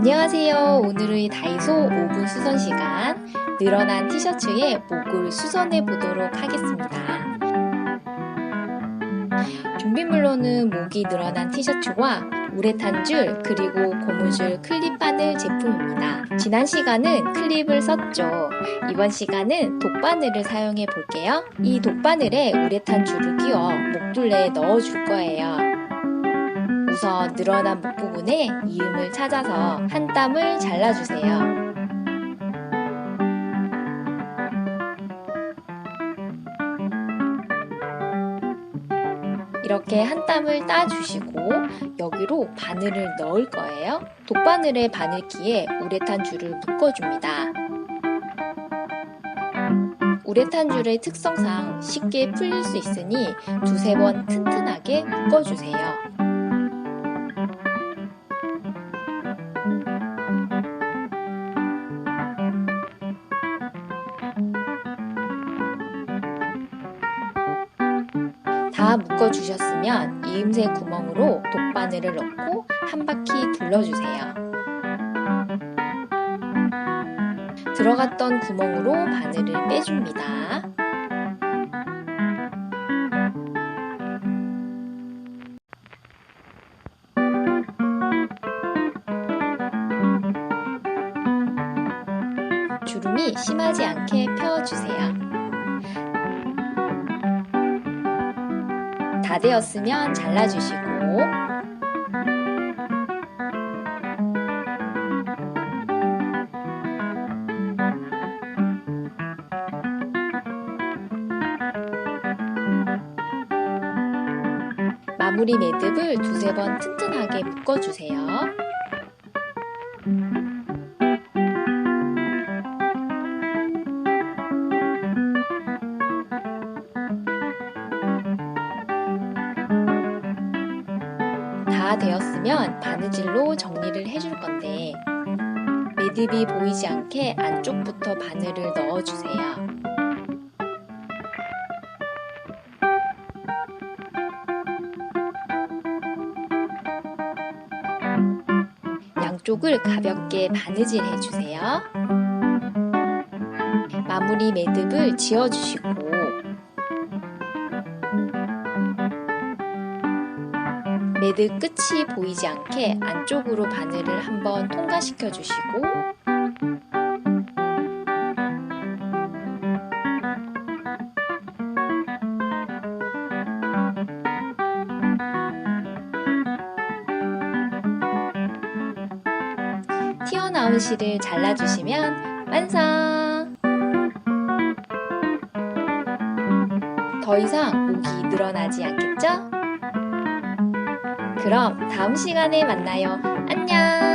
안녕하세요. 오늘의 다이소 5분 수선 시간. 늘어난 티셔츠에 목을 수선해 보도록 하겠습니다. 준비물로는 목이 늘어난 티셔츠와 우레탄 줄 그리고 고무줄 클립 바늘 제품입니다. 지난 시간은 클립을 썼죠. 이번 시간은 독바늘을 사용해 볼게요. 이 독바늘에 우레탄 줄을 끼워 목둘레에 넣어 줄 거예요. 우선 늘어난 목 부분에 이음을 찾아서 한 땀을 잘라주세요. 이렇게 한 땀을 따주시고 여기로 바늘을 넣을 거예요. 독바늘에 바늘기에 우레탄 줄을 묶어줍니다. 우레탄 줄의 특성상 쉽게 풀릴 수 있으니 두세 번 튼튼하게 묶어주세요. 다 묶어주셨으면 이음새 구멍으로 독바늘을 넣고 한 바퀴 둘러주세요. 들어갔던 구멍으로 바늘을 빼줍니다. 주름이 심하지 않게 펴주세요. 다 되었으면 잘라주시고 마무리 매듭을 두세 번 튼튼하게 묶어주세요. 다 되었으면 바느질로 정리를 해줄 건데 매듭이 보이지 않게 안쪽부터 바늘을 넣어주세요. 양쪽을 가볍게 바느질 해주세요. 마무리 매듭을 지어주시고 매듭 끝이 보이지 않게 안쪽으로 바늘을 한번 통과시켜 주시고 튀어나온 실을 잘라주시면 완성! 더 이상 목이 늘어나지 않겠죠? 그럼 다음 시간에 만나요. 안녕!